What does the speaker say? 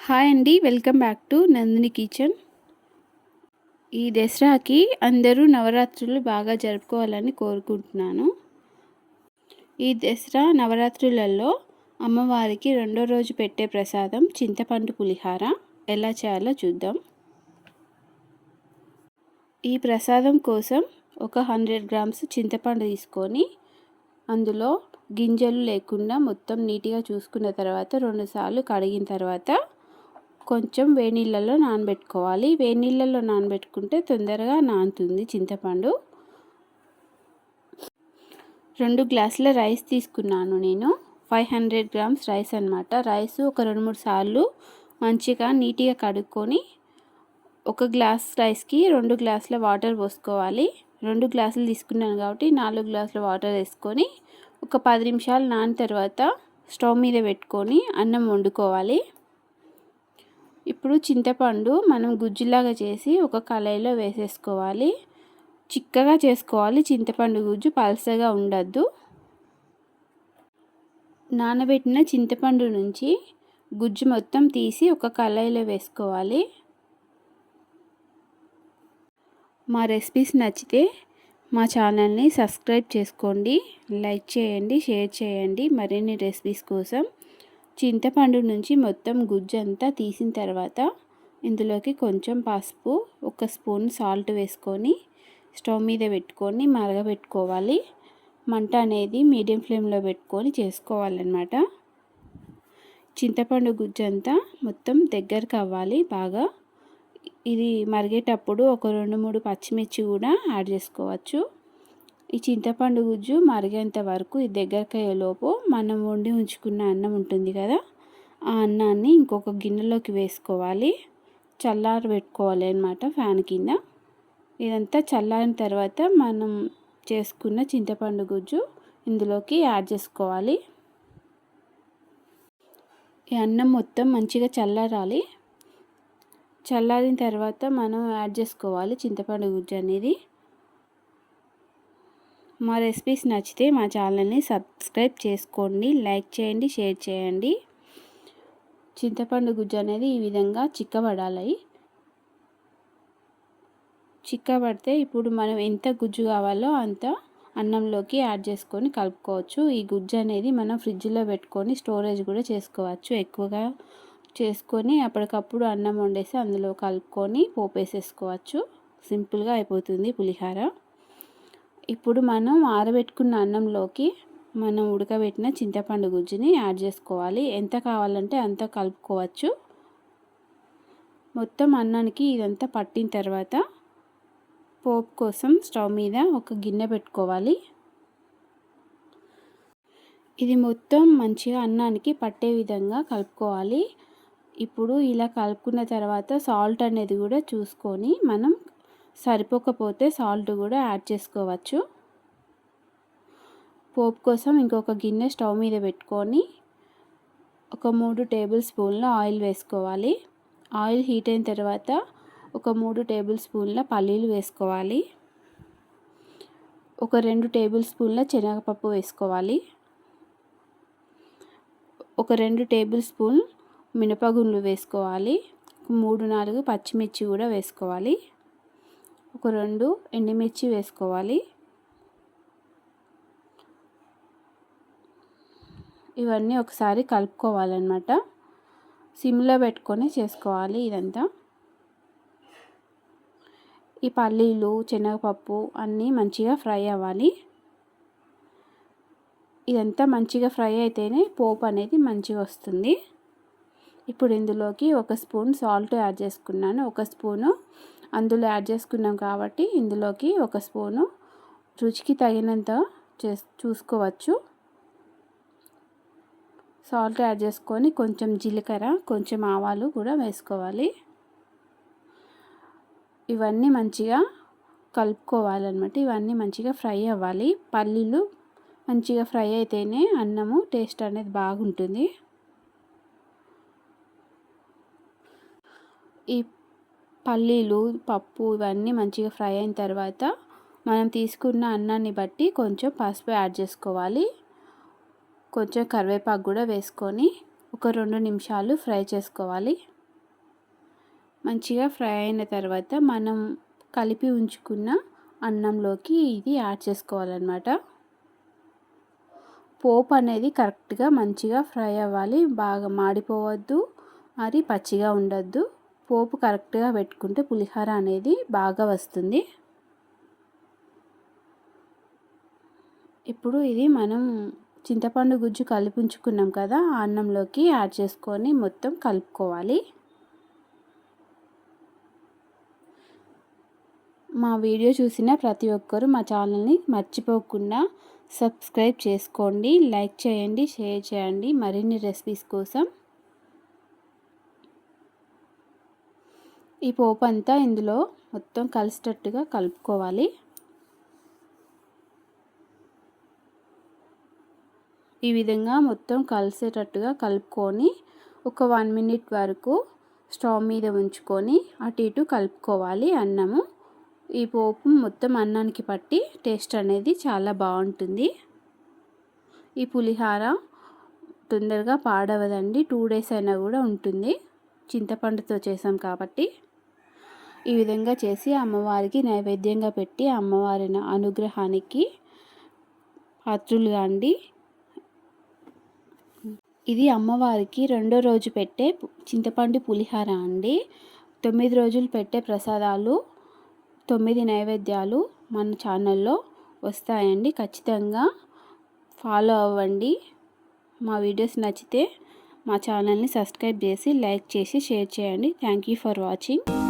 Hi అండి welcome back to Nandini kitchen. ఈ దసరాకి అందరూ నవరాత్రులు బాగా జరుపుకోవాలని కోరుకుంటున్నాను. ఈ దసరా నవరాత్రులలో అమ్మవారికి రెండో రోజు పెట్టే ప్రసాదం చింతపండు పులిహార. ఎలా చేయాలో చూద్దాం. ఈ ప్రసాదం కోసం ఒక హండ్రెడ్ గ్రామ్స్ చింతపండు తీసుకొని అందులో గింజలు లేకుండా మొత్తం నీట్గా చూసుకున్న తర్వాత రెండుసార్లు కడిగిన తర్వాత కొంచెం వేడి నానబెట్టుకోవాలి. వేడి నానబెట్టుకుంటే తొందరగా నానుతుంది చింతపండు. రెండు గ్లాసుల రైస్ తీసుకున్నాను నేను. ఫైవ్ హండ్రెడ్ గ్రామ్స్ రైస్ అనమాట రైస్ ఒక రెండు మూడు సార్లు మంచిగా నీట్గా కడుక్కొని ఒక గ్లాస్ రైస్కి రెండు గ్లాసుల వాటర్ పోసుకోవాలి. రెండు గ్లాసులు తీసుకున్నాను కాబట్టి నాలుగు గ్లాసుల వాటర్ వేసుకొని ఒక పది నిమిషాలు నాని తర్వాత స్టవ్ మీద పెట్టుకొని అన్నం వండుకోవాలి. ఇప్పుడు చింతపండు మనం గుజ్జులాగా చేసి ఒక కళాయిలో వేసేసుకోవాలి. చిక్కగా చేసుకోవాలి. చింతపండు గుజ్జు పలసగా ఉండద్దు. నానబెట్టిన చింతపండు నుంచి గుజ్జు మొత్తం తీసి ఒక కళాయిలో వేసుకోవాలి. మా రెసిపీస్ నచ్చితే మా ఛానల్ని సబ్స్క్రైబ్ చేసుకోండి. లైక్ చేయండి షేర్ చేయండి. మరిన్ని రెసిపీస్ కోసం చింతపండు నుంచి మొత్తం గుజ్జు అంతా తీసిన తర్వాత ఇందులోకి కొంచెం పసుపు ఒక స్పూన్ సాల్ట్ వేసుకొని స్టవ్ మీద పెట్టుకొని మరగబెట్టుకోవాలి. మంట అనేది మీడియం ఫ్లేమ్లో పెట్టుకొని చేసుకోవాలన్నమాట. చింతపండు గుజ్జు అంతా మొత్తం దగ్గరకు అవ్వాలి బాగా. ఇది మరిగేటప్పుడు ఒక రెండు మూడు పచ్చిమిర్చి కూడా యాడ్ చేసుకోవచ్చు. ఈ చింతపండు గుజ్జు మరిగేంత వరకు ఇది ఈ దగ్గరకయ్యేలోపు మనం వండి ఉంచుకున్న అన్నం ఉంటుంది కదా ఆ అన్నాన్ని ఇంకొక గిన్నెలోకి వేసుకోవాలి. చల్లారి పెట్టుకోవాలి అనమాట ఫ్యాన్ కింద. ఇదంతా చల్లారిన తర్వాత మనం చేసుకున్న చింతపండు గుజ్జు ఇందులోకి యాడ్ చేసుకోవాలి. ఈ అన్నం మొత్తం మంచిగా చల్లారాలి. చల్లారిన తర్వాత మనం యాడ్ చేసుకోవాలి చింతపండు గుజ్జు అనేది. మా రెసిపీస్ నచ్చితే మా ఛానల్ని సబ్స్క్రైబ్ చేసుకోండి లైక్ చేయండి షేర్ చేయండి. చింతపండు గుజ్జు అనేది ఈ విధంగా చిక్కబడాలి. చిక్కబడితే ఇప్పుడు మనం ఎంత గుజ్జు కావాలో అంత అన్నంలోకి యాడ్ చేసుకొని కలుపుకోవచ్చు. ఈ గుజ్జు అనేది మనం ఫ్రిడ్జ్లో పెట్టుకొని స్టోరేజ్ కూడా చేసుకోవచ్చు. ఎక్కువగా చేసుకొని అప్పటికప్పుడు అన్నం వండేసి అందులో కలుపుకొని పోపేసేసుకోవచ్చు. సింపుల్గా అయిపోతుంది పులిహార. ఇప్పుడు మనం ఆరబెట్టుకున్న అన్నంలోకి మనం ఉడకబెట్టిన చింతపండు గుజ్జుని యాడ్ చేసుకోవాలి. ఎంత కావాలంటే అంత కలుపుకోవచ్చు. మొత్తం అన్నానికి ఇదంతా పట్టిన తర్వాత పోపు కోసం స్టవ్ మీద ఒక గిన్నె పెట్టుకోవాలి. ఇది మొత్తం మంచిగా అన్నానికి పట్టే విధంగా కలుపుకోవాలి. ఇప్పుడు ఇలా కలుపుకున్న తర్వాత సాల్ట్ అనేది కూడా చూసుకొని మనం సరిపోకపోతే సాల్ట్ కూడా యాడ్ చేసుకోవచ్చు. పోపు కోసం ఇంకొక గిన్నె స్టవ్ మీద పెట్టుకొని ఒక మూడు టేబుల్ స్పూన్ల ఆయిల్ వేసుకోవాలి. ఆయిల్ హీట్ అయిన తర్వాత ఒక మూడు టేబుల్ స్పూన్ల పల్లీలు వేసుకోవాలి. ఒక రెండు టేబుల్ స్పూన్ల శనగపప్పు వేసుకోవాలి. ఒక రెండు టేబుల్ స్పూన్ మినపగుండ్లు వేసుకోవాలి. మూడు నాలుగు పచ్చిమిర్చి కూడా వేసుకోవాలి. ఒక రెండు ఎండుమిర్చి వేసుకోవాలి. ఇవన్నీ ఒకసారి కలుపుకోవాలన్నమాట. సిమ్లో పెట్టుకొని చేసుకోవాలి ఇదంతా. ఈ పల్లీలు శనగపప్పు అన్నీ మంచిగా ఫ్రై అవ్వాలి. ఇదంతా మంచిగా ఫ్రై అయితేనే పోపు అనేది మంచిగా వస్తుంది. ఇప్పుడు ఇందులోకి ఒక స్పూన్ సాల్ట్ యాడ్ చేసుకున్నాను. ఒక స్పూను అందులో యాడ్ చేసుకున్నాం కాబట్టి ఇందులోకి ఒక స్పూను రుచికి తగినంత చే చూసుకోవచ్చు. సాల్ట్ యాడ్ చేసుకొని కొంచెం జీలకర్ర కొంచెం ఆవాలు కూడా వేసుకోవాలి. ఇవన్నీ మంచిగా కలుపుకోవాలన్నమాట. ఇవన్నీ మంచిగా ఫ్రై అవ్వాలి. పల్లీలు మంచిగా ఫ్రై అయితేనే అన్నము టేస్ట్ అనేది బాగుంటుంది. ఈ పల్లీలు పప్పు ఇవన్నీ మంచిగా ఫ్రై అయిన తర్వాత మనం తీసుకున్న అన్నాన్ని బట్టి కొంచెం పసుపు యాడ్ చేసుకోవాలి. కొంచెం కరివేపాకు కూడా వేసుకొని ఒక రెండు నిమిషాలు ఫ్రై చేసుకోవాలి. మంచిగా ఫ్రై అయిన తర్వాత మనం కలిపి ఉంచుకున్న అన్నంలోకి ఇది యాడ్ చేసుకోవాలన్నమాట. పోపు అనేది కరెక్ట్గా మంచిగా ఫ్రై అవ్వాలి. బాగా మాడిపోవద్దు. మరి పచ్చిగా ఉండద్దు. పోపు కరెక్ట్గా పెట్టుకుంటే పులిహోర అనేది బాగా వస్తుంది. ఇప్పుడు ఇది మనం చింతపండు గుజ్జు కలిపి ఉంచుకున్నాం కదా అన్నంలోకి యాడ్ చేసుకొని మొత్తం కలుపుకోవాలి. మా వీడియో చూసిన ప్రతి ఒక్కరూ మా ఛానల్ని మర్చిపోకుండా సబ్స్క్రైబ్ చేసుకోండి లైక్ చేయండి షేర్ చేయండి. మరిన్ని రెసిపీస్ కోసం ఈ పోపు అంతా ఇందులో మొత్తం కలిసేటట్టుగా కలుపుకోవాలి. ఈ విధంగా మొత్తం కలిసేటట్టుగా కలుపుకొని ఒక వన్ మినిట్ వరకు స్టవ్ మీద ఉంచుకొని అటు ఇటు కలుపుకోవాలి అన్నము. ఈ పోపు మొత్తం అన్నానికి పట్టి టేస్ట్ అనేది చాలా బాగుంటుంది. ఈ పులిహార తొందరగా పాడవదండి. టూ డేస్ అయినా కూడా ఉంటుంది. చింతపండుతో చేసాం కాబట్టి. ఈ విధంగా చేసి అమ్మవారికి నైవేద్యంగా పెట్టి అమ్మవారి అనుగ్రహానికి పాత్రులు అండి. ఇది అమ్మవారికి రెండో రోజు పెట్టే చింతపండు పులిహార అండి. తొమ్మిది రోజులు పెట్టే ప్రసాదాలు తొమ్మిది నైవేద్యాలు మన ఛానల్లో వస్తాయండి. ఖచ్చితంగా ఫాలో అవ్వండి. మా వీడియోస్ నచ్చితే మా ఛానల్ని సబ్స్క్రైబ్ చేసి లైక్ చేసి షేర్ చేయండి. Thank you for watching.